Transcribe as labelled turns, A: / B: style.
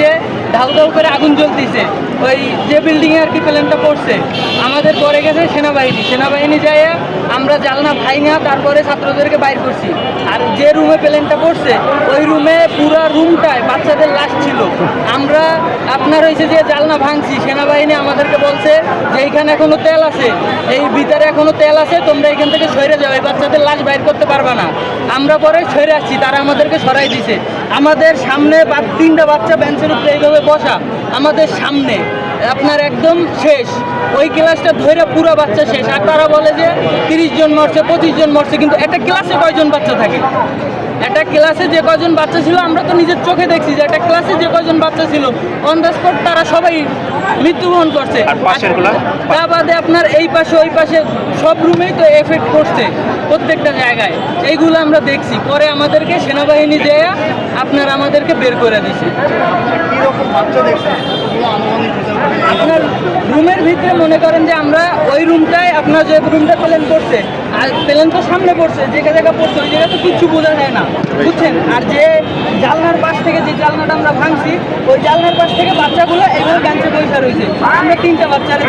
A: যে ঢাল ঢাল করে আগুন জ্বলতিছে। ওই যে বিল্ডিংয়ে আর কি প্লেনটা পড়ছে, আমাদের পরে গেছে সেনাবাহিনী। সেনাবাহিনী যায় আমরা জালনা ভাইঙা তারপরে ছাত্রদেরকে বাইর করছি। আর যে রুমে প্লেনটা পড়ছে, ওই রুমে পুরো রুমটায় বাচ্চাদের লাশ ছিল। আমরা আপনার হয়েছে যে জালনা ভাঙছি, সেনাবাহিনী আমাদেরকে বলছে যে এইখানে এখনও তেল আছে। এই ভিতরে এখনও তেল আছে, তোমরা এখান থেকে সরে যাও, এই বাচ্চাদের লাশ বাইর করতে পারবে না। আমরা পরে ছেড়ে আসছি, তারা আমাদেরকে সরাই দিছে। আমাদের সামনে বা- তিনটা বাচ্চা বেঞ্চের উপরে এইভাবে বসা, আমাদের সামনে। আপনার একদম শেষ। ওই ক্লাসটা ধরে পুরো বাচ্চা শেষ। আর তারা বলে যে তিরিশ জন মরছে, পঁচিশ জন মরছে, কিন্তু একটা ক্লাসে কয়জন বাচ্চা থাকে? একটা ক্লাসে যে কয়জন বাচ্চা ছিল আমরা তো নিজের চোখে দেখছি যে একটা ক্লাসে যে কয়জন বাচ্চা ছিল। অন দ্য স্পট তারা সবাই মৃত্যুবরণ করছে।
B: আর পাশেরগুলা?
A: তা বাদে আপনার এই পাশে ওই পাশে সব রুমেই তো এফেক্ট করছে প্রত্যেকটা জায়গায়। এইগুলো আমরা দেখছি। পরে আমাদেরকে সেনাবাহিনী দেয়া আপনার আমাদেরকে বের করে দিছে। আপনার রুমের ভিতরে মনে করেন যে আমরা ওই রুমটায় আপনার যে রুমটা প্লেন করছে? আর প্লেন তো সামনে পড়ছে যে জায়গা পড়ছে ওই জায়গা তো কিচ্ছু বোঝা যায় না। বুঝছেন? আর যে জালনার পাশ থেকে যে জালনাটা আমরা ভাঙছি ওই জালনার পাশ থেকে বাচ্চাগুলো এইভাবে বেঞ্চে বসে রয়েছে। আমরা তিনটা বাচ্চারা